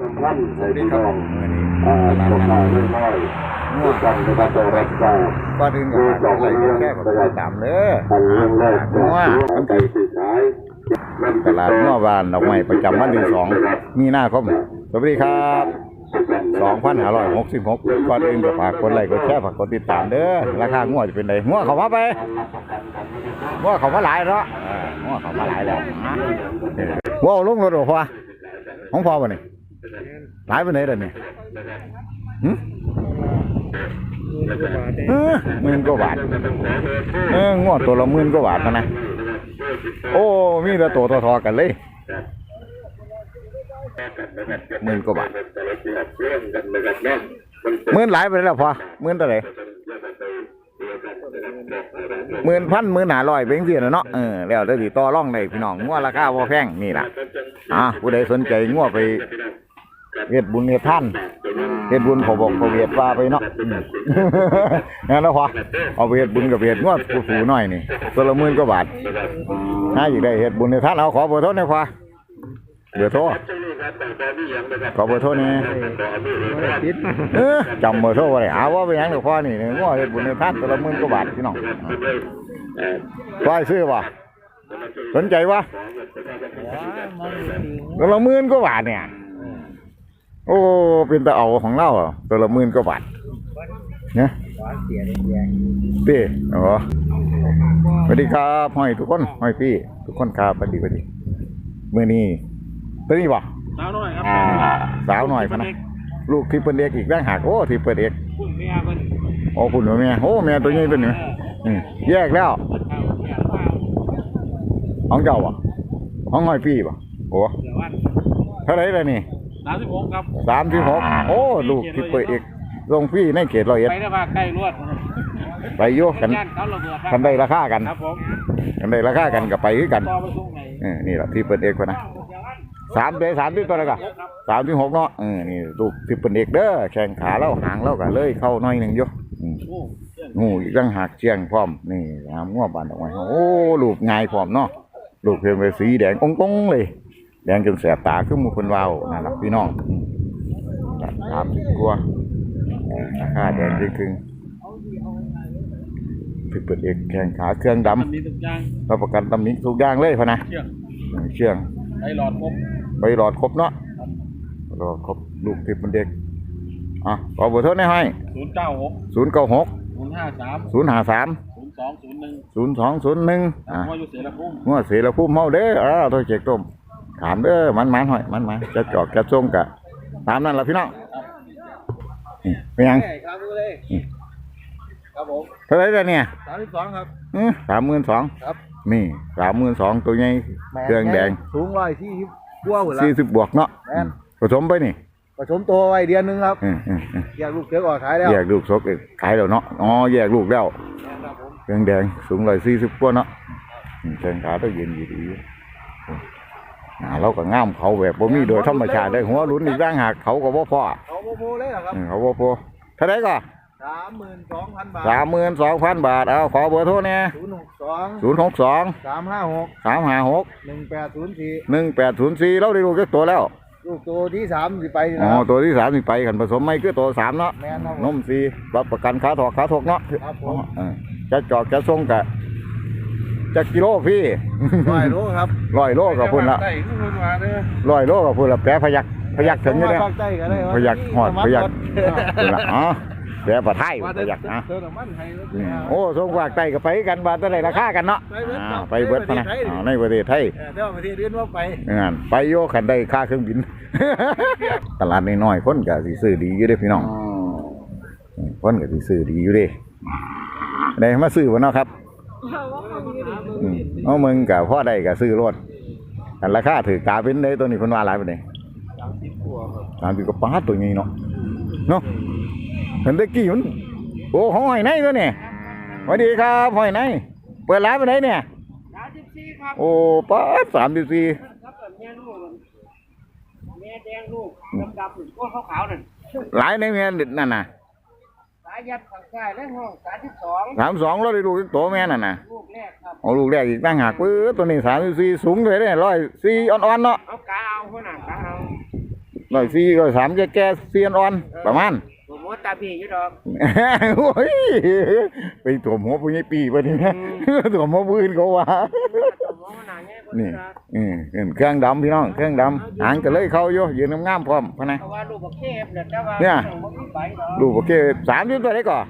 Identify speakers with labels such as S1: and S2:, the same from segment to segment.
S1: สำคัญ
S2: สวัสดีครับผมมื่อนี้
S1: อ่า
S2: ตลาด
S1: ตัว
S2: นั
S1: มาเรื่อยๆด้วยกันนะครับตัวรักษา
S2: ก่อนอื่นก็ฝากไลค์แชร์กดติดตามเด้อ
S1: อันเรื่องแรก
S2: ตลาดงัวตั้งแต่
S1: สุดท้าย
S2: ตลาดงัวบานดอกไม้ประจำวันที่สองมีนาคมสวัสดีครับ2566ก่อนอื่นก็ฝากกดไลค์กดแชร์ฝากกดติดตามเด้อราคางัวจะเป็นไงงัวเขามาไปงัวเขามาหลายแล้วอ่างัวเขามาหลายแล้วนะเอองัวเอาลงรถบ่พอของพ่อบ่นี่ หลายไปไหนเด้อนี่หึเออหมื่นกว่าบาทเอองวดตัวละหมื่นกว่าบาทนะ โอ้ มีแต่ตัวทอๆกันเลยหมื่นกว่าบาทหมื่นหลายไปแล้วพอหมื่นเท่าไหร่หมื่นพันหมื่นหาร้อยเป็นสินะเนาะเออแล้วได้ดีต่อร่องได้พี่น้องงัวราคาบ่แพงนี่ล่ะอะผู้ใดสนใจงัวไป เฮ็ดบุญเฮ็ดท่านเฮ็ดบุญเขาบอกเขาเวียดว่าไปเนาะอืมนั่นแล้วพอเอาไปเฮ็ดบุญกับเฮ็ดงัวผู้สูน้อยนี่ตัวละหมื่นกว่าบาทถ้าอยู่ได้เฮ็ดบุญเฮ็ดท่านเอาขอเบอร์โทรหน่อยพอเบอร์โทรขอเบอร์โทรนี่เออจำเบอร์โทรไว้เอาว่าไปหยังเดี๋ยวพ่อนี่งัวเฮ็ดบุญเฮ็ดท่านตัวละหมื่นกว่าบาทพี่น้องว่าซื้อบ่สนใจวะตัวละหมื่นกว่าบาทเนี่ย โอ้ เป็นตะเอาของเราอะตัวละหมื่นกว่าบาทเนี่ยเต้อ๋อสวัสดีครับห้อยทุกคนห้อยพี่ ทุกคนครับสวัสดีสวัสดีเมื่อนี้ตัวนี้บ่
S3: สาวน้อยครับ
S2: อ่าสาวหน่อยพะนะลูกที่เปิ้นเด็กอีกแบงหักโอ้ที่เปิ้นเด็ก
S3: คุณเมียมัน
S2: โอ้คุณแม่โอ้แม่ตัวนี้ตัวนี้อืมแยกแล้วของเจ้าบ่ของห้อยพี่บ่โอ้
S3: เดี๋ยววัน
S2: เท่าไหร่เลยนี่
S3: สามสิบหกครับ
S2: สามที่หกโอ้ ลูกที่เปิดเอกลงพี่ในเขตร้อยเอ็ด
S3: ไปได้ว่าใกล้รวด
S2: ไปโยกกัน
S3: ย่านเขาระเบิด
S2: กันได้ราคากัน
S3: ครับผม
S2: กันได้ราคากันกับไปคือกัน
S3: ต่อไปส่งไหน
S2: เออนี่แหละที่เปิดเอกคนนะสามเดสามที่ตัวละกันสามที่หกเนาะเออนี่ลูกที่เปิดเอกเด้อแข่งขาเล่าหางเล่ากันเลยเข้าหน้อยหนึ่งโยอืม
S3: โอ้
S2: งูอีกตั้งหักเชียงพร้อมนี่หามง้อบานออกมาโอ้ลูกง่ายพร้อมเนาะลูกเพียงไปสีแดงองตงๆเลย แดงจนแสบตาขึ้นมือคนวาวนั่นแหละพี่น้องอืมสามสิบกว่าเออราคาแดงจริงๆที่เปิดเอกแข่งขาเครื่องดำ
S3: มันมีทุกอย่าง
S2: รับประกันตำหนิทุกอย่างเลยพะนะ
S3: เชื่อง
S2: เชื่อง
S3: ไอหลอดครบ
S2: ใบหลอดครบเนาะรอดครบลูกติดมันเด็กอะขอเบอร์โทรให้ให้
S3: ศูนย์เก้าหก
S2: ศูนย์เก้าหก
S3: ศูนย์ห้าสาม
S2: ศูนย์ห้าสาม
S3: ศูนย์สองศูนย์หนึ่ง
S2: ศูนย์สองศูนย์หนึ่งอะ
S3: พ่ออยู่เสรภูมิ
S2: งัวเสียแล้วพุ่มเมาเด้ออ้าวตัวเจ๊กต้ม ถามเด้อมันมันหอยมันมันจะจอกจะส่งกะตามนั่นละพี่น้องนี่เป็นยัง
S3: ครับดูเลยครับผม
S2: เท่าไหรแล้วเนี่ย
S3: สามสิบสองครับ
S2: สามหมื่นสอง
S3: ครับ
S2: นี่สามหมื่นสองตัวใหญ่เครื่องแดง
S3: สูงร้อยสี่สิบกว่าหมดแล้ว
S2: สี่สิบบวกเนาะ
S3: แม่น
S2: ผสมไปนี่
S3: ผสมตัวไว้เดือนหนึงครับ
S2: อืมอืมอืม
S3: อยากลูกเสือกออกขายแล้ว
S2: แยกลูกซกเอ้ยขายแล้วเนาะอ๋อแยกลูกแล้ว
S3: ครับผม
S2: เครื่องแดงสูงร้อยสี่สิบกว่าเนาะอืมแข้งขาต้องยืนดีดีอ่า เราก็ง่ามเขาแบบบ่มีโดยธรรมชาติได้หัวหลุนอีกร่างหักเขาก็บ่พอ
S3: เอาโมโมเลยเหรอครับ
S2: อืมเขาบ่พอเท่าไหรก็
S3: สามหมื่นสองพันบาท
S2: สามหมื่นสองพันบาทเอาขอเบอร์โทรเนี่ย
S3: ศูนย์หกสอง
S2: ศูนย์หกสอง
S3: สามห้าหก
S2: สามห้าหก
S3: หนึ่งแปดศูนย์สี่
S2: หนึ่งแปดศูนย์สี่เราได้ลูกจักตัวแล้ว
S3: ลูกตัวที่สามสิไปนี่
S2: อ๋อ
S3: นะครับ
S2: ตัวที่สามสิไปกันผสมไม่คือตัวสามเนาะ
S3: แม่นครับ
S2: นมสี่รับประกันขาถอกขาถกเนาะ
S3: ครับผม
S2: เออจะจอกจะส่งกะ จะกิโลพี่
S3: ร้อยโลครับ
S2: ร้อยโลกับพุ่นละ
S3: ใส่ขึ้นมาเด้อ
S2: ร้อยโลกับพุ่นละแปะพยักพยักถึงอยู่เนี่ย
S3: ภาคใต้ก็ได้
S2: พยักหอดพยักพุ่นละอ๋อแปะปะไทยพยักนะ
S3: เติมน้ำมันให้รถ
S2: อืมโอ้ส่งฝากไตกับไปกันบาทเท่าไหร่ราคากันเนาะอ่าไปเบิดพะนะอ่าในประเทศไทย
S3: เออเดี๋ยวประเทศอื่นว่าไป
S2: งานไปโยขันได้ค่าเครื่องบิน ตลาดน้อยๆคนก็สิซื้อดีอยู่เด้พี่น้องคนก็สิซื้อดีอยู่เด้ได้มาซื้อบ่เนาะครับอืม เอามึงกับพ่อได้ก็ซื้อรถกันราคาถือกาเป็นเลยตัวนี้เพิ่นว่าหลายปานใด
S3: สามสิบกว่าครับ
S2: สามสิบกว่าปาดตัวนี้เนาะเนาะเห็นตะกี้มันโอ้ห้อยในตัวนี่สวัสดีครับห้อยในเปิดร้านปานใดเนี่ย
S3: สามสิบสี่ครับ
S2: โอ้ปาดสามสิบสี่
S3: ครับแม่ลูกแม่แดงลูกดำๆก้นขาวๆนั่น
S2: หลายในเมียนั่นน่ะ
S3: สายยัดฝั่งซ้ายและห้องสามสิบสอง
S2: สามสองเราได้ลูกโตแม่นั่นน่ะ
S3: ลูกแรกครับ
S2: เอาลูกแรกอีกตั้งหากปื้อตัวนี้สามสิบสี่สูงเลยเนี่ยร้อยสี่อ่อนๆเนาะ
S3: เอากาเอาพ่อหนังกาเอา
S2: ร้อยสี่ร้อยสามแก่ๆเซียนอ่อนประมาณ
S3: ผมว่าตาพี่อยู่ดอก
S2: โอ้ยไปตัวหัวผู้ใหญ่ปีไปนี่นะตัวหัวผู้อื่นเขาว่า
S3: ผมว่าห นาแง่คน
S2: นี่
S3: นี้นะ
S2: อืมเครื่องดำพี่น้อง เครื่องดำหางก็เลยเข้าอยู่ยืนงามๆพร้อมพะนะ
S3: เพราะว่าลูกบักเทพเนี่ยแต่ว่า
S2: เนี่ย
S3: บ่มีใบดอก
S2: ลูกโอเคสามสิบตัวได้ก่อ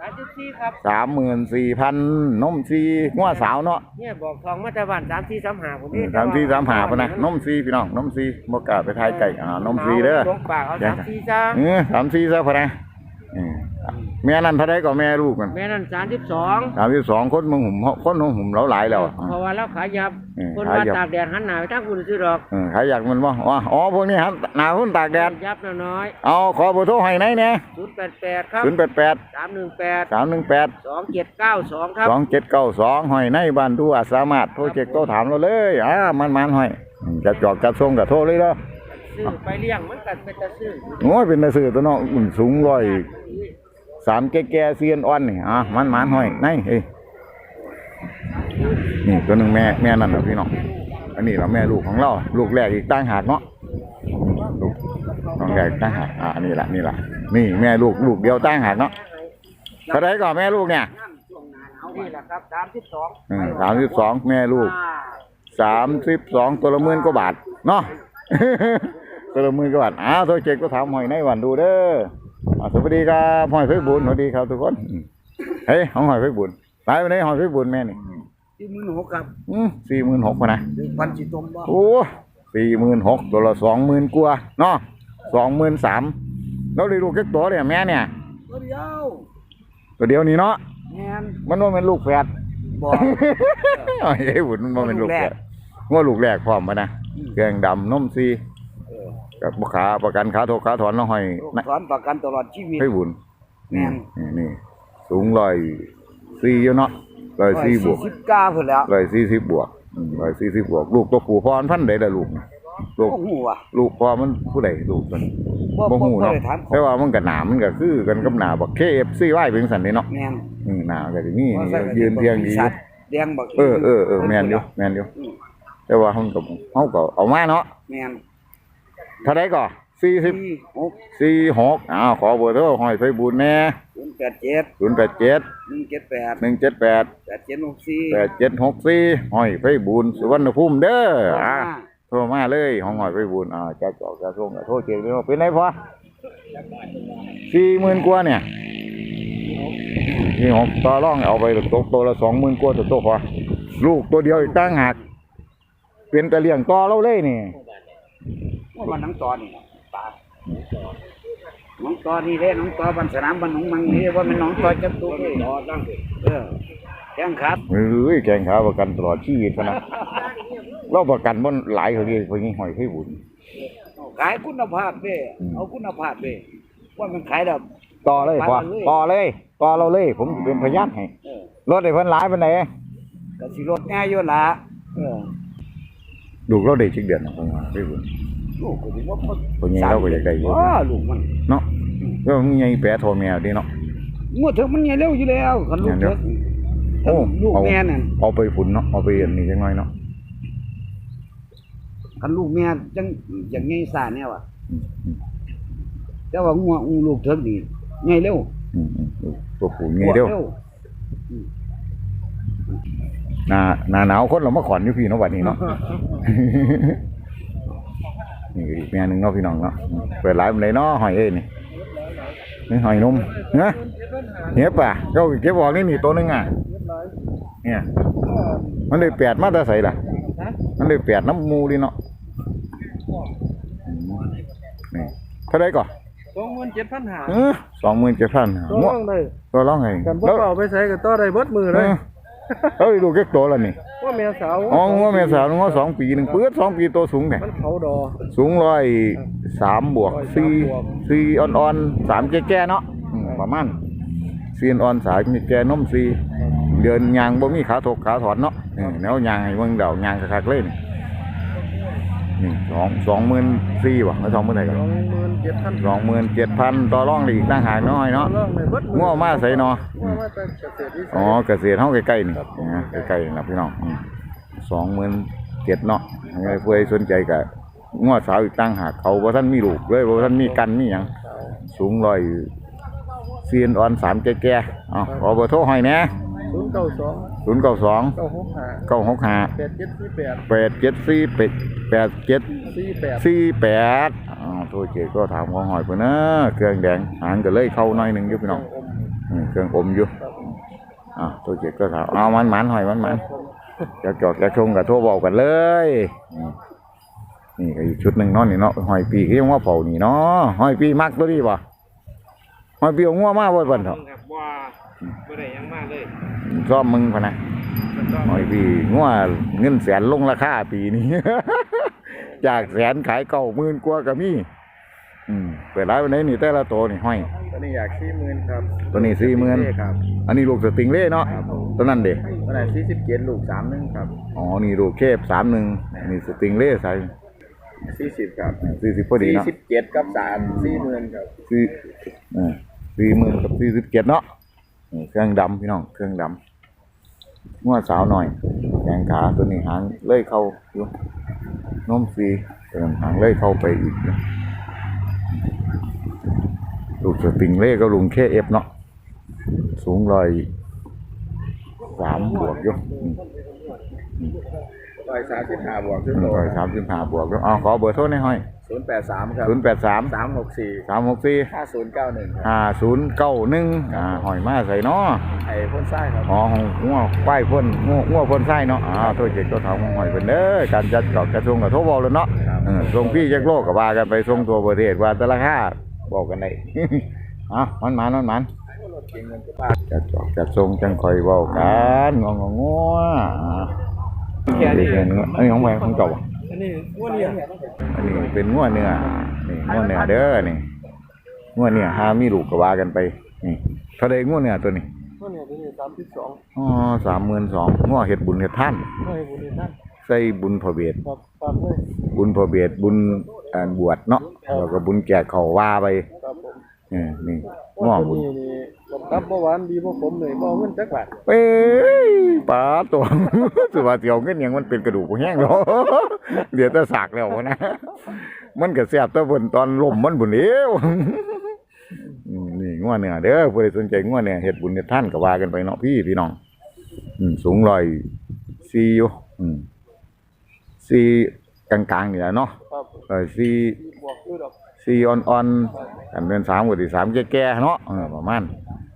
S3: สามสิบสี่ครับ
S2: สามหมื่นสี่พันนมซีงัวสาวเนาะ
S3: เนี่ยบอกทองมาแต่วันสามสี่สามหาผม
S2: อืมสามสี่สามหาพะนะนมซีพี่น้องนมซีบกล้าไปทายไก่อ่านมซีเด้อ
S3: ลงปากเอาสามสี่จ้า
S2: เออสามสี่ซะพะนะ อืมแม่นั่นเท่าไรก็แม่ลูกมัน
S3: แม่นั่นสามสิบสอง
S2: สามสิบสองคนมึงหุ่มคนมึงหุ่มเราหลายแล้วอะ
S3: เพราะว่าเราขายยับ
S2: อืม
S3: คน
S2: ขาย
S3: ว่า
S2: ยับ
S3: ตากแดดหันหน้าไปทางคุณซื้อดอก
S2: เออใครอยากมันบ่อ๋ออ๋อพวกนี้ครับหนาพุ่นตากแดด
S3: ยับน้อย
S2: เอาขอเบอร์โทรให้ไหนเนี่ย
S3: ศูนย์แปดแปดครับ
S2: ศูนย์แปดแปด
S3: สามหนึ่งแปด
S2: สามหนึ่งแปด
S3: สองเจ็ดเก้าสองครับ
S2: สองเจ็ดเก้าสองหอยในบ้านดูอาจสามารถโทรเช็คโทรถามเราเลยอ่ามันมันหอยจะจอกจะส่งกับโทรเลยเด้อ
S3: ซื้อไปเลี้ยงมันกันเป็นตะซื้อ
S2: โอ้ยเป็นตาสื่อตัวเนาะอุ่นสูงร้อยสามแก่แก่ๆเซียนอ่อนนี่อะมันมันหอยในเฮ้ยนี่ตัวหนึ่งแม่แม่นั่นนะพี่น้องอันนี้เราแม่ลูกของเราลูกแรกอีกตั้งหากเนาะลูกน้องแรกตั้งหากอ่านี่แหละนี่แหละนี่แม่ลูกลูกเดียวตั้งหากเนาะเท่าไรก่อนแม่ลูกเนี่ย
S3: นี่แหละครับสามสิบสอง
S2: สามสิบสองแม่ลูกสามสิบสองตัวละหมื่นกว่าบาทเนาะ ตัวละหมื่นกว่าบาทอ้าวตัวเจ็กก็ถามหอยในวันดูเด้ออ่าสวัสดีครับหอยเฟซบุญสวัสดีครับทุกคนอืมเฮ้ยของหอยเฟซบุญตายไปไหนหอยเฟซบุญแม่นี่
S3: ที่มือหกครับ
S2: สี่หมื่นหกนะ
S3: หนึ่งพันจีตมบ่
S2: โอ้สี่หมื่นหกตัวละสองหมื่นกว่าเนาะสองหมื่นสามแล้วได้ลูกแค่ตัวเนี่ยแม่เนี่ย
S3: ตัวเดียว
S2: ตัวเดียวนี่เนาะ
S3: แม่น
S2: มันว่าเป็นลูกแฝด
S3: บ่
S2: เฮ้ยบุญมันบ่เป็นลูกแฝดว่าลูกแรกพร้อมมานะเครื่องดำนมซี กับขาประกันขาโทขาถอนน้องหอย
S3: ลูก
S2: นะ
S3: ถอนประกันตลอดชีวิต
S2: ให้บุญ
S3: แม่น
S2: นี่นี่สูงร้อยสี่อยู่เนาะร้อยสี่บวก
S3: สิบเก้าพุ่นแล้ว
S2: ร้อยสี่สิบบวกร้อยสี่สิบบวก ลูกตัวผู้พรพันใดละลูกน่ะลูก
S3: โอ้โหว่ะ
S2: ลูกพอมันผู้ใดลูกมัน
S3: บ่
S2: บ่
S3: บ่
S2: ฮู้
S3: บ่
S2: เนาะ
S3: ได้ถามเขา
S2: แต่ว่ามันก็หนามันก็คือกันกับหนาบัก KFC ไว้เป็นสันนี่เนาะ
S3: แม่น
S2: อืมหนาก็สิมี
S3: ว่าใส่
S2: ยืนเทียงดีอยู่
S3: แดงบัก
S2: เออเออเออแม่นอยู่แม่นอยู่แต่ว่าเฮาก็เฮาก็เอามาเนาะ
S3: แม่น
S2: เท่าใดก็40
S3: สี่หก
S2: 46อ้าวขอเบอร์โทรห้อยไฟบุญแน่
S3: ศูนย์แปดเจ็ด
S2: 087
S3: หนึ่งเจ็ดแปด
S2: 178
S3: แปดเจ็ดหกสี่
S2: 8764ห้อยไฟบุญสุวรรณภูมิเด้ออ่าโทรมาเลยห้องห้อยไฟบุญอ่าจะจอกจะส่งก็โทรเช็คเลยว่าเป็นไงพอ40,000กว่าเนี่ยนี่หกต่อร่องเอาไปตกตัวละสองหมื่นกว่าตัวโตพอลูกตัวเดียวอีกตั้งหักเป็นตะเลียงต่อเราเลยนี่
S3: ว่ามันน้องตอนี่ปลาน้องตอนี่เด้น้องตอบันสนามบันหนองมังนี่ว่ามันน้องตอจับตัวเลยตอตั้งเออแข้งครับ
S2: เฮ้ยแกงขาประกันตลอดชีวิตพะนะเราประกันมันหลายเขาเรียกพวกนี้หอยให้บุญ
S3: ขายคุณภาพเด้
S2: อืม
S3: เอาคุณภาพเด้ว่ามันขายแบบ
S2: ต่อเลยพอ
S3: ไปเลย
S2: ต่อเลยต่อเราเลย ผมเป็นพยานให้
S3: เออ
S2: รถไอ้เพิ่นหลายปานไหน
S3: ก็สิรถง่ายอยู่ละเออ
S2: ลูกเราได้ชิกเดือนนะผมว่าให้บุญ
S3: ลูกก็สิว่ามัน
S2: คนยังเราก็อยากได้อยู่
S3: ว้าลูกมัน
S2: เนาะแล้วมึงยังแปรโทรแมวดีเนาะ
S3: งวดเถอะมันใหญ่เร็วอยู่แล้วคันลูก
S2: เดี๋
S3: เถ
S2: ยว
S3: อะ
S2: โอ้
S3: ลูก
S2: เอา
S3: แม่นั่น
S2: เอาไปฝุ่นเนาะเอาไปอันนี้จังน้อยเนาะ
S3: คันลูกแม่จังอย่างไงซ่าแนวอะ
S2: อืมอืม
S3: แต่ว่างัวอูลูกเถิกนี่ใหญ่เร็ว
S2: อืมอืมตัวผูนี่เดียว
S3: ร็ว
S2: หน้าหน้าหนาวคนเรามาขอนอยู่พี่เนาะบัดนี้เนาะ นี่ก็อีกแม่หนึงเนาะพี่น้องเนาะเปิดร้านเลยเนาะหอยเอ้ยนี่นี่หอยนุ่มเนาะเห็บป่ะเจ้าเก็บบอกนี่นี่ตัวหนึงอะเนี่ยมันเลยแปดมาแต่ใส่ล่ะ มันเลยแปดน้ำมูดิเนาะอืมนี่เท่าไรก่อน
S4: สองหมื่นเจ็ดพันหา
S2: สองหมื่นเจ็ดพัน
S4: ตัวร่องเลย
S2: ตัวร้องไง
S4: กันพว
S2: แล้
S4: ก
S2: ว
S4: เราไปใช้กับต่อได้เบิดมือเลย
S2: เอ้ยดูเก็กโตแล้วนี่
S4: ว่าแม่สาว
S2: อ๋องัวแม่สาวงัวสองปีหนึ่งปื๊ดสองปีตัวสูงไง
S4: มันเขาดอ
S2: สูงร้อยสามบวก
S4: ร้อยสาม
S2: สี่
S4: บวก
S2: สี่อ่อนๆสามแก่ๆเนาะอืมประมาณสี่อ่อนๆสามแก่ๆนมสี่เดินยางบ่มีขาถกขาถอนเนาะเออแนวยางให้เบิ่งเดายางคักๆเลยนี่ นี่สองสองหมื่นสี่ว่ะแล้วสองหมื่นไหนกัน
S4: สองหมื่นเจ็ดพัน
S2: สองหมื่นเจ็ดพันต่อรองได้อีกต่างหากน้อยเนาะ
S4: ร่องเลยเบิดมื
S2: งัวมาใส่เนาะ
S4: งัวมาแต่เกษตรวิสั
S2: อ๋อยเกษตรเฮาใกล้ๆนี่นะใกล้ๆนะพี่น้องสองหมื่นเจ็ดเนาะยังไงผู้ใดสนใจก็งัวสาวอีกตั้งหากเขาบ่ท่านมีลูกเลยบ่ท่านมีกันมีหยังสูงร้อยเซียนอ่อนสามแก่ๆเอาขอเบอร์โทรให้แหนะ
S4: ศูนย์เก้าสอง
S2: ศูนย์เก้าสอง
S4: เก้าหกห้า
S2: เก้าหกห้า
S4: แปดเจ็ดสี่แปด
S2: แปดเจ็ดสี่แปดแปดเจ็ด
S4: สี่แปด
S2: สี่แปดอ๋อโทรเจก็ถามของหอยเพิ่นนะเครื่องแดงหางก็เลยเข้าหน่อยหนึงอยู่พี่น้องอืมเครื่องอมอยู่อ่าโทรเจก็ถามเอามันมันๆหอยมันมันๆจะจอดจะชงกับโทรบอกกันเลยอืมนี่ก็อีกชุดหนึ่งเนาะนี่เนาะหอยปีก็ยังว่าเผานี่เนาะหอยปีมักตัวนี้ป่ะหอยปีเอางัวมาบ่เพิ่นเถอะ
S3: ครั บว่าไม่ได้ยังมากเลย
S2: ซ้อมมึงพะนะหอยปีงัวเงินแสนลงราคาปีนี้ จากแสนขายเก้าหมื่นกว่าก็มีอืมเปิดร้านวันนี้นี่แต่ละตัวนี่ห้อย
S4: ตอนนี้อยากสี่หมื่นครับ
S2: ตัวนี้สี่หมื่น
S4: ครับ
S2: อันนี้ลูกสติงเล่เนาะตัวนั้นเด็
S4: ตอนไหนสี่สิบเจ็ดลูกสามหนึ่งครับ
S2: อ๋อนี่ลูกเคฟสามหนึ่งนี่สติงเล่ใส่
S4: สี่สิบครับ
S2: สี่สิบพอดี
S4: สี่
S2: เนาะ
S4: สิบเจ็ดกับสามสี่หมื่นครับ
S2: สี่เออสี่หมื่นกับสี่สิบเจ็ดเนาะนี่ เครื่องดำพี่น้องเครื่องดำงวดสาวหน่อยแขงขาตัวนี้หางเลื่อยเข้าอยู่นมสีเติมหางเลื่อยเข้าไปอีกนะลูกสติงเล่ก็ลุงเคเอฟเนาะสูงร้อยสามบวกอยู่อืม
S4: ร้อยสามสิบห้าบวก
S2: หนึ่งร้อยสามสิบห้าบวกอยู่อ๋อขอเบอร์โทรหน่อยห้อย
S4: ศูนย์แปดสามครับ
S2: ศูนย์แปดสาม
S4: สามหกสี่
S2: สามหกสี่
S4: ห้าศูนย์เก้าหนึ่งครับ
S2: ห้าศูนย์เก้าหนึ่งอ่าหอยมาใส่เนาะ
S4: ไอ้พ่นไส้ครับ
S2: อ๋อของงัวป้ายพ่นงัวงัวพ่นไส้เนาะอ่าโทษเจ็ดตัวเท้าของหอยเป็นเด้อการจัดกรอบกระทรวงกับโทรบอกเลยเนาะเออส่งพี่จักโลกกับว่ากันไปส่งตัวประเทศว่าแต่ละค่าบอกกันได้อะมันมันมันมัน
S4: เก่งเงินก็บาท
S2: จัดกรอบกระทรวงจังคอยเว้ากันงองงัวอ่า
S4: แค่นี้
S2: อันนี้อันนี้ของแม่ของเก่าบ่
S4: อันนี้งวดเดียว
S2: อันนี้เป็นงัวเนื้อนี่งัวเนื้อเด้อนี่งัวเนื้อหามีลูกก็ว่ากันไป นี่เท่าใดงัวเนื้อตัวนี้
S4: งวดเดียวตัวนี้สามสิบสอง
S2: อ๋อสามหมื่นสองงัวเห็ดบุญเห็ดท่าน
S4: ไม่ให้บุญท่าน
S2: ใส่บุญพระเวท
S4: ครับตามเลย
S2: บุญพระเวทบุญอ่าบวชเนาะแล้วก็บุญแก่เขาว่าไป
S4: ครับผม
S2: เออนี่
S4: ง
S2: ง้อ
S4: วด
S2: บุญ
S4: นี้นี่ผมตับเมื่อวานดีเพราะผมเลยบ่เอาเงินจักบาท
S2: เอ้ยป้าตัวสุว่าเสียวเงินหยังมันเป็นกระดูกบ่แห้งแล้วเหลือแต่สากแล้วนะ มันก็แซ่บแต่บนตอนลมมันบุญเอวอืมนี่งัวเนื้อเด้อผู้ใดสนใจงัวเนื้อเฮ็ดบุญเฮ็ดท่านก็ว่ากันไปเนาะพี่พี่น้องอืมสูงร้อยสี่อยู่อืมสี่กลางๆนี่แหละเนาะ
S4: ครับ
S2: เออสี่
S4: บวกด้วยดอก
S2: สี่อ่อนๆกันเป็นสามกับที่สามแก่ๆเนาะเออประมาณ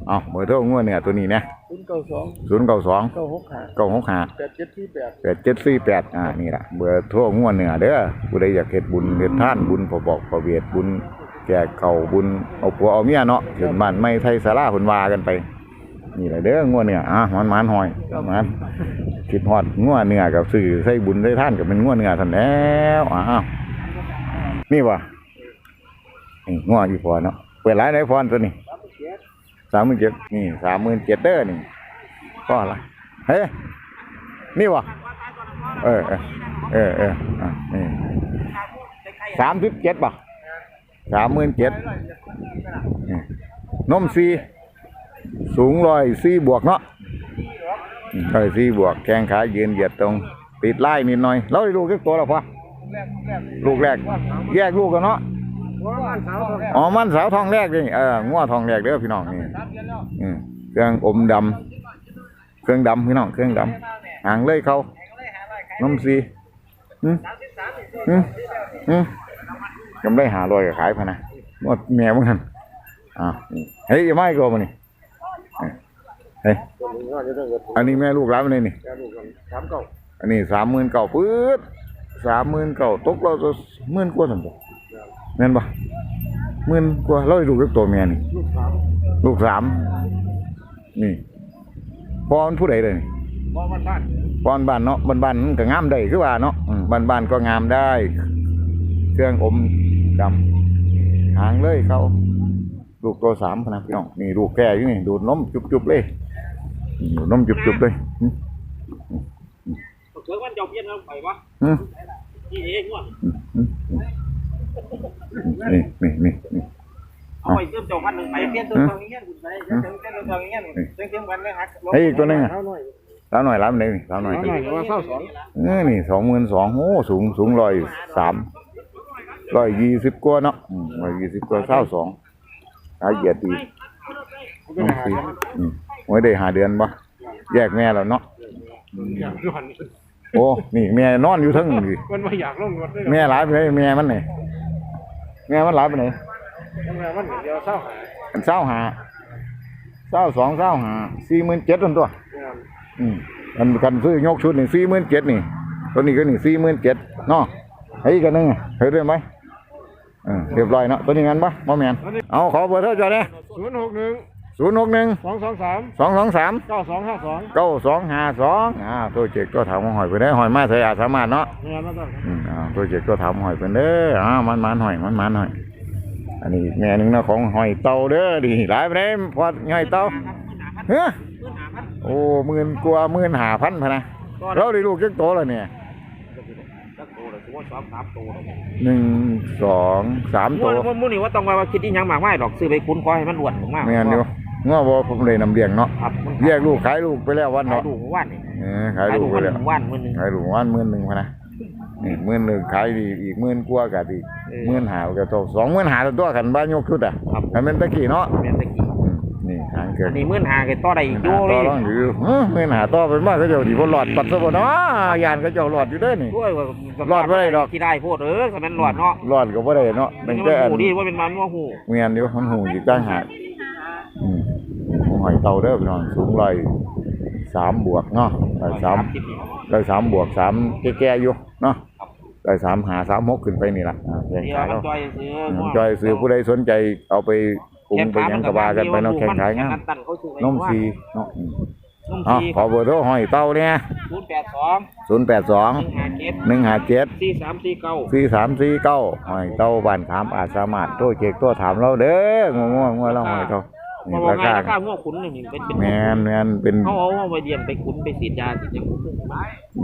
S2: เอาเบอร์โทรงัวเนื้อตัวนี้นะ
S4: ศูนย์เก้าสอง
S2: ศูนย์เก้าสอง
S4: เก้าหกห้า
S2: เก้าหกห้า
S4: แปดเจ็ดสี่แปด
S2: แปดเจ็ดสี่แปดอ่านี่ล่ะเบอร์โทรงัวเนื้อเด้อผู้ใดอยากเฮ็ดบุญเฮ็ดท่านบุญพอบอกพอเวียดบุญแก่เก่าบุญเอาผัวเอาเมียเนาะถึงบ้านไม่ไทยสาราเพิ่นว่ากันไป นี่แหละเด้องัวเนื้ออะมันมันหอยมันคิดฮอดงัวเนื้อกับสื่อใส่บุญใส่ท่านก็เป็นงัวเนื้อท่านแล้วอ้าวนี่ว่ะนี่งัวอยู่พอเนาะเปิดร้านไหนพรตัวนี้ สามหมื่นเจ็ดนี่สามหมื่นเจ็ดเด้อนี่ก็อะไรเฮ้ยนี่ว่ะเออเออเออเอออะนี่สามสิบเจ็ดป่ะสามหมื่นเจ็ดนมซีสูงร้อยสี่บวกเนาะร้อยสี่บวกแข้งขายืนเหยียดตรง ติดไล่นิดหน่อยเราได้ลูกกี่ตัวแล้วพอลูกแรก แยกลูกกันเนาะอ๋อมันสาวทองแรกนี่เออง้อทองแรกเด้อพี่น้องนี่ อืมเครื่องอมดำเครื่องดำพี่น้องเครื่องดำหางเลยเขาน้ำซีอืมอืมอืมกำไรหาลอยกับขายพะนะงวดแมวเหมือนกันอ่าเฮ้ยย่าไม่ก็มานี่เฮ้ยอันนี้แม่ลูกรับมาเลยนี่
S4: สามเก้า
S2: อันนี้สามหมื่นเก่าปื๊ดสามหมื่นเก่าตกเราจะหมื่นกว่าสันบ่แม่นปะหมื่นกว่าเราดูเล็กตัวเมียนี่
S4: ลูกสาม
S2: ลูกสามนี่พอมันผู้ใดเลยนี่
S4: บ้านบ้าน
S2: พอนบ้านเนาะบ้านบ้านมันก็งามได้คือว่าเนาะอืมบ้านบ้านก็งามได้ เครื่องอมดำหางเลยเขา ลูกตัวสามพะนะพี่น้องนี่ลูกแก่อยู่นี่ดูดนมจุบๆเลยดูดนมจุบๆเลยอืม
S3: เถือวันเจ้าเพี้ยนเอาไปวะ
S2: อืม
S3: นี่เองวะ
S2: นี่นี่นี่นี่
S3: เอาไปเติมเจ้าพันหนึ่งไปเพี้ยนเติมเจ้าเงี้ยคุณไปเติมเติมเติมเจ้าเงี้ยเติมเติมกันเลยฮัก
S2: ไอ้อีกตัวหนึงอะ
S4: เท่าหน่อย
S2: สาวหน่อยรับเลยนี่สาวหน่อย
S4: เท่าหน่อยว่าเข้าสอง
S2: เออนี่สองหมื่นสองโอ้สูงสูงร้อยสามร้อยยี่สิบกว่าเนาะอืมร้อยยี่สิบกว่าเศร้าสองหาเหยียดดีน้องสีอืมไว้ได้หาเดือนบ่แยกแม่แล้วเนาะ
S4: อยากย้อน
S2: โอ้ นี่แม่นอนอยู่เทั้งนี่
S4: มันมาอยากลงรถได้
S2: แม่หลายไปไหนแม่มันไหนแม่มันหลายไปไหน
S4: ทำงานมันเดียวเศร้าหาย
S2: อันเศร้าหาเศร้าสองเศร้าหาสี่หมื่นเจ็ดตัว
S4: งาน
S2: อืมอันกันซื้อยกชุดนี่สี่หมื่นเจ็ดนี่ ตัวนี้ก็นี่สี่หมื่นเจ็ดเนาะไอ้กันนึงเห็นได้ไหมเออเรียบร้อยเนาะตัวนี้งั้นปะบ่แมนเอาขอเบอร์เท่าจ้ะเนี่ย
S4: ศูนย์หกหนึ่ง
S2: ศูนย์หกหนึ่ง
S4: สองสองสาม
S2: สองสองสาม
S4: เก้าสองห้าสอง
S2: เก้าสองห้าสองอ่าตัวเจ็ดก็ถามว่าหอยไปได้หอยมาใส่อาจสามารถเนาะ
S4: งานมาต้อง
S2: อืมอ่าตัวเจ็ดก็ถามหอยไปเด้ออ่ามันมันหอยมันมันหอย อันนี้อีกแม่หนึงนะของหอยเต่าเด้อดิหลายไปได้พอหอยเต่าเฮ้อโอ้หมื่นกว่าหมื่นหาพันพะนะเราได้ลูกจักโตแล้วเนี่ย
S3: จักโตเลยถือว่าสองสามโตเลย
S2: หนึ่งสองสาม
S3: มั่
S2: ตัวว
S3: มั่วนี่ว่าต้องว่าคิดอีหยังมากไม่ดอกซื้อไปคุ้นคอให้มันอ้วนมาก
S2: แม่นอยู่ง้อบ่ผมเลยนำเลี้ยงเนาะ
S3: ครับมัน
S2: แยกลูกขายลูกไปแล้ววัน
S3: ขาย
S2: เนาะ
S3: ดูว่านนี่
S2: เออขายลูกไป
S3: วัน
S2: แล้ว
S3: ว่านมื้อนึง
S2: ขายลูกวันหมื่นหนึ่งพะนะ นี่หมื่นหนึ่งขายดีอีกหมื่นกว่ากับอีก
S3: เออ
S2: หมื่นหาก็โตสองหมื่นหาตัวกันบ้านยกชุดอะ
S3: ครับ
S2: อันเป็นตะกี้เนาะ
S3: แม่นตะกี้
S2: อืมนี่หางเกิ
S3: อั
S2: ด
S3: นนี้มื้อหาก็ต่อได้อีกอ
S2: ต่
S3: ยู่
S2: อ
S3: เลย
S2: รองอยู่เฮ้อเมื่อหาต่อไปมากก็เจ้าดีบ่หลอดปัดซะบ่เนาะยานก็เจ้าหลอดอยู่เด้อนี่
S3: ด้วยว่าร
S2: อดบ่ได้ดอก
S3: ที่ได้โพดเออสมันรอดเนาะ
S2: หลอดก็บ่ได้เนาะ
S3: มั
S2: ตั้
S3: น
S2: งแต่อัน
S3: หูดีว่าเป็นมันว่าหู
S2: เมียนอยู่มันหูอยู่ตั้งหากอืมหูหอยเต่าเด้อพี่น้องสูงร้อย สามบวกเนาะร้อยสามร้อยสามบวกสามแก่ๆอยู่เนาะร้อยสามหาสามหกขึ้นไปนี่ล่ะอ่าแข่ง
S3: เดี๋ยว
S2: ขาย
S3: มั
S2: แล้
S3: น
S2: ว
S3: จอยซื้อ
S2: อืมจอยซื้อผู้ใดสนใจเอาไปปรุงไปหยังกะว่ากันไปเนาะแข่งขายงามนมฟรีเนาะอืม
S3: นม
S2: อ๋อ
S3: ฟรี
S2: ขอเบอร์โทรหอยเต่าเนี่ย
S3: ศูนย์แปดสอง
S2: ศูนย์แปดสอง
S3: หนึ่งห้าเจ็ด
S2: หนึ่งห้าเจ็ด
S3: สี่สามสี่เก้า
S2: สี่สามสี่เก้าหอยเต้าบ้านขามอาจสามารถโทรเช็คโทรถามเราเด้องัวงัวงัวเราหอยเต้า
S3: บ
S2: นี่
S3: อกว่า
S2: รา
S3: ไง
S2: คา
S3: ราคาง้อขุนนี่เป็นเป็น
S2: แมนแมนเป็น
S3: เขาเอาเอาไปเดียนไปขุนไปสีดยาสีดหยัง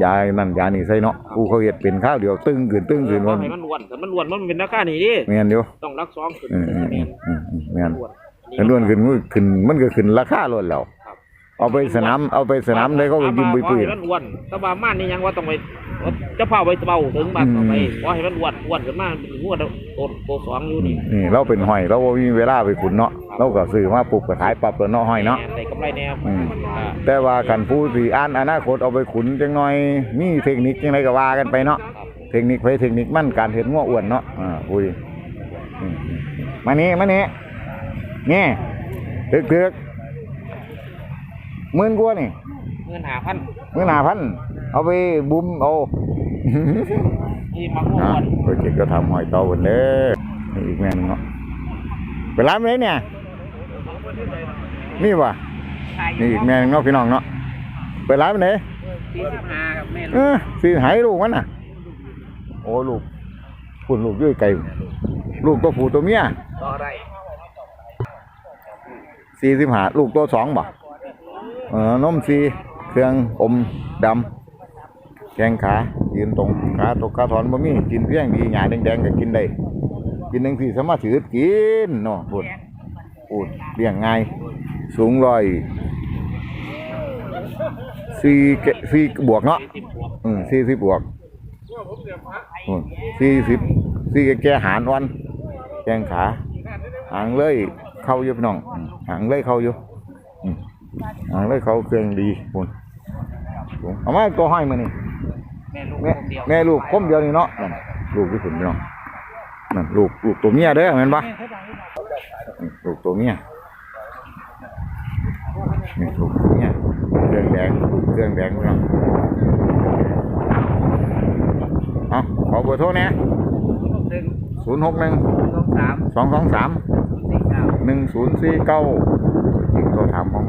S2: ยายนั่นยานี่ใส่เนาะกูเขาเห็ดเป็นข้าวเดียวตึงขึ้นตึงขึ้น
S3: ว่า
S2: ว่า
S3: ให้มันอ้วนแต่มันอ้วนมันเป็นราคานี่ดิ
S2: แมนอยู่
S3: ต้องรักสองขึ้น
S2: อืมอืมอืมอืมอืมแมน
S3: อ้วน
S2: เห็นล้วนขึ้นมือขึ้นมันก็ขึ้นราคาล้วนแล้ว เอาไปสนามเอาไปสนามเลยเขาก็ยิ้มปุยปุย
S3: ให้มันอ้วนแต่ว่าม่านนี่ยังว่าต้องไปเจะเผาไปเบาถึงบ้านต่อไปว่าให้มันอ้วนอ้วนขึ้นมาเป็นหัวโตโตสองอยู่นี่
S2: นี่ เราเป็นหอยเราบ่มีเวลาไปขุนเนาะเราก็ซื้อมาปลูกก็ขายปรับแล้วเนาะหอยเนาะ
S3: ได้กำไรแน่
S2: อืม
S3: อ่า
S2: แต่ว่ากันผู้ที่อ่านอนาคตเอาไปขุนจังหน่อยมีเทคนิคจังไดก็ว่ากันไปเนาะ
S3: ครับ
S2: เทคนิคไปเทคนิคมันการเห็นง้ออ้วนเนาะอ่าคุยอืมอืมมานี่มานี่นี่ตึกตึก หมื่นกว่านี่
S3: เงินหาพัน
S2: หมื่นห้าพันเอาไปบุ้มเอา
S3: ที่มักอ้ว
S2: อะ
S3: น
S2: โปรเจกต์ก็ทำหอยเตาบนเด้อนี่อีกแม่หนึงเนาะไปร้านไหนเนี่ยนี่วะนี่อีกแม่หนึงเนาะพี่น้องเนาะไปร้านไหน
S3: สี่สิบห้าครับแม่
S2: เออสิหายลูกมันน่ะ โอ้ลูกคุณลูกด้วยไก่ลูกตัวผู้ตัวเมีย
S3: ต่อได้
S2: สี่สิบห้าลูกตัวสองบ่เออ นมสีเครื่องอมดำแข้งขายืนตรงขาตกขาถอนบ่มีกินเพียงดีหยาแดงๆก็กินได้กินหนึ่งสี่สามารถถือกินเนาะพูดพูดเลี้ยงง่ายสูงร้อยสี่เกสี่บวกเนาะอืมสี่สิบบวกสี่สิบสี่แก่หารวันแข้งขาหางเลยเข้าอยู่พี่น้องหางเลยเข้าอยู่ อืมหางเลยเข้าเครื่องดีคุณเอามาตัวห้อยมานี่
S3: แม่ลูก
S2: แม่
S3: คนเดียว
S2: แม่ลูกคมเดียวนี่เนาะนั่นลูกที่ขุนพี่น้องนั่นลูกลูกตัวเมียเด้อเห็นปะอืมลูกตัวเมียนี่ลูกตัวเมียเครื่องแดงลูกเครื่องแดงพี่น้องเอาขอเบอร์โทรเนี่ย
S3: หนึ่ง
S2: ศูนย์หกหนึ่ง
S3: สองสาม
S2: สองสองสาม
S3: สี่เก้า
S2: หนึ่งศูนย์สี่เก้า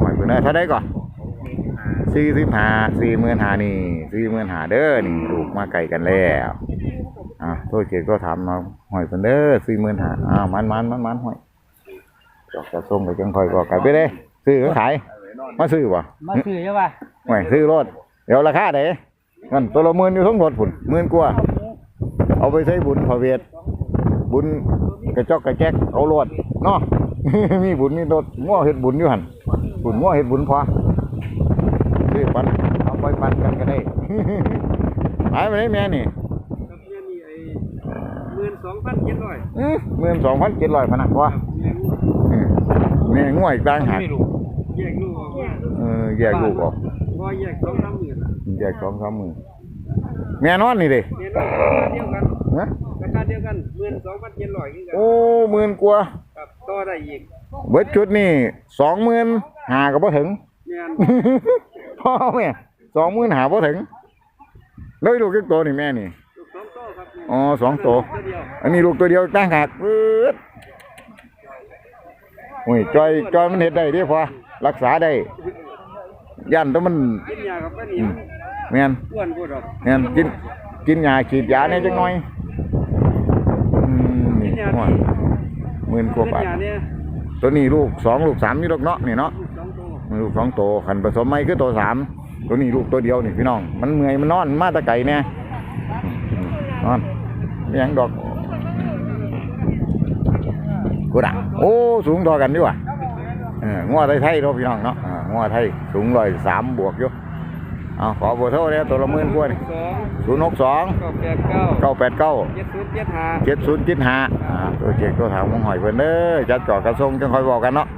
S2: หอยเบอร์ไหนเท่าได้ก่อนสี่สิบห้าสี่หมื่นห้านี่สี่หมื่นห้าเด้อนี่ลูกมาไก่กันแล้วอะโทษเกียรติก็ถามมาหอยเป็นเด้อสี่หมื่นห้าอ่ามันมันมันมันหอยจอกจะส่งไปจังคอยก็ไก่ไปเลยซื้อก็ขายมาซื้อวะ
S3: มาซื้อใช่ป่ะ
S2: หอยซื้อรถเดี๋ยวราคาเด้งั้นตัวละหมื่นอยู่ทั้งรถผุนหมื่นกว่า เอาไปใช้บุญพระเวทบุญกระจอกกระแจกเอารวดเนาะมีบุญมีรถง้อเฮ็ดบุญอยู่หัน บุญง้อเฮ็ดบุญพอซื้อปันเอาไปปันกันก็ได้หายไปไหนแม่นี่
S4: กับเมียนี่ไอ้หมื่นสองพันเจ็ดร้อย
S2: หมื่นสองพันเจ็ดร้อยพนักว่าแม่ง่วยอีกต่างหาก
S4: ไม่รู้แยกลูกออกมา
S2: เออแยกลูกออก
S4: พอแยกสองสามหมื่นละ
S2: แยกสองสามหมื่นแม่นอนนี่เด้
S4: เนี่ยราคาเดียวกัน
S2: นะ
S4: ราคาเดียวกันหมื่นสองพันเจ็ดร้อยคือกัน
S2: โอ้หมื่นกว่า
S4: ครับต่อได้อีก
S2: เบิดชุดนี่สองหมื่น หาก็บ่ถึง
S4: เนี่ย
S2: พ่อแม่สองหมื่นหาบ่ถึงแล้วลูกกี่ตัวนี่แม่นี่
S4: ลูกสองโตครับ
S2: อ๋อสองตัว
S4: ตัวเดียว
S2: อันนี้ลูกตัวเดียวตั้งหากปื๊ดโอ้ยจอยจอยมันเห็ดได้เดิพอรักษาได้ยันแต้องมัน
S4: กินยากับป้านี่
S2: แม่น
S4: อ้วนพูดหรอก
S2: แม่นกินกินยาฉีดยาเนี่ยจังหน่อยอืมนี่หัวหมื่นกว่า
S4: กิน
S2: บาท
S4: ยาเนี่ย
S2: ตัวนี้ลูกสองลูกสามอยู่ดอกเนาะนี่เนาะ
S4: ลูกสองโต
S2: ลูกสองตัวขันผสมไม่คือตัวสามตัวนี้ลูกตัวเดียวนี่พี่น้อง มันเมื่อยมันนอนมาแตะไก่เนี่ยนอนไม่หยังดอกกูด่ะโอ้สูงทอกันดีว่ะเอองัวไทยไทยๆเนาะพี่น้องเนาะอ่างัวไทยสูงร้อยสามบวกอยู่เอาขอเบอร์โทรเนี่ยตัวละหมื่นกว่านี่
S4: สอง
S2: ศูนย์หกสอง
S4: เก้าแปดเก้า
S2: เก้าแปดเก้า
S4: เจ็ดศูนย์เจ็ดห้า
S2: เจ็ดศูนย์เจ็ดห้าอ่าตัวเจ็กตัวถามมงหอยเพิ่นเด้อจัดจอดกระทรงจังคอยบอกกันเนาะ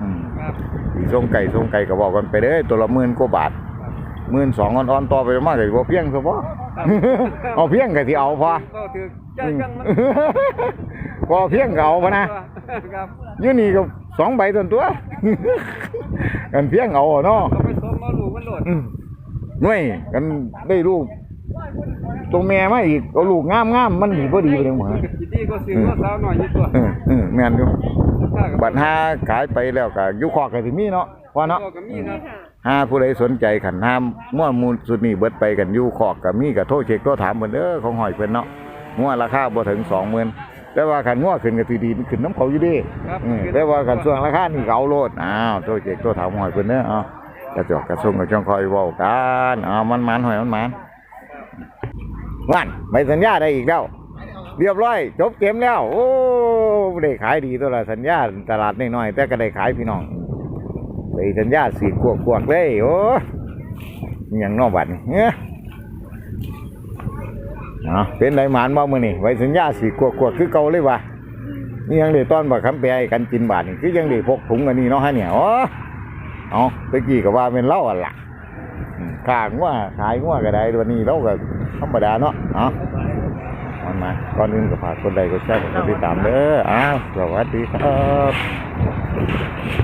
S2: อืม
S4: ครับ
S2: สีส่งไก่ส่งไก่ก็บอกกันไปเด้อตัวละหมื่นกว่าบาทหมื่นสองอ่อนๆต่อไปมากเลยบ่เพียงซะพอเอาเพียงก็ที่เอาพอ
S4: ก็ถือใจกันมัน
S2: พอเพียงก็เอาพะนะครับอยู่นี่ก็สองใบต้นตัวกันเพียงเอาอะเนาะ
S4: ก็ไปสมมาลูกมันโดด
S2: อืมหน่วยกันได้ลูกตัวแม่มาอีกเอาลูกงามๆมันดีบ่ดีไปเลยหมด
S4: ทีนี้ก็ซื้อว่าสาวหน่อยอยู่ตัว
S2: เออเออแม่นอยู่
S4: ค่ากั บ
S2: บัดหาขายไปแล้วก็อยู่คอกก็สิมีเนาะพอเนาะ
S4: ก็กับมีครับ
S2: หาผู้ใดสนใจขันห้ามมั่วมูลสุดนี่เบิดไปกันอยู่คอกกับมีกับโทษเช็คโทษถามเหมือนเด้อของหอยเพิ่นเนาะงัวราคาบ่ถึงสองหมื่นแต่ว่าขันงัวขึ้นก็ถือดีขึ้นน้ำเขาอยู่เดี
S4: ครับ
S2: แต่ว่าขันส่วนราคานี่เขาเอาโลดอ้าวโทษเช็คโทษถามหอยเพิ่นเด้ออ้าวกระจอกกระทรงกับช่องคอยเว้ากันอ้าวมันมันหอยมันมันวันใบสัญญาได้อีกแล้ว เรียบร้อย จบเกมแล้ว โอ้ได้ขายดีตัวละสัญญาตลาดน้อยๆแต่ก็ได้ขายพี่น้องไปสัญญาสีกวกวกๆเลยโอ้ยังนอกบัตรนี่เนี่ยเนาะเป็นไรหมานบ่มือนี่ไว้สัญญาสีกวกวกๆคือเก่าเลยวะนี่ยังเดือต้อนบักคำแปรให้กันกินบาทนี่คือยังเดือพกถุงอันนี้เนาะฮะเนี่ยอ๋อเอาตะกี้ก็ว่าเป็นเล้าอะล่ะขางว่าขายงัวก็ได้วันนี้เราก็ธรรมดาเนาะเนาะ มาก่อนอื่นก็ฝากกดไลค์กดแชร์กดติดตามเด้ออ้าวสวัสดีครับ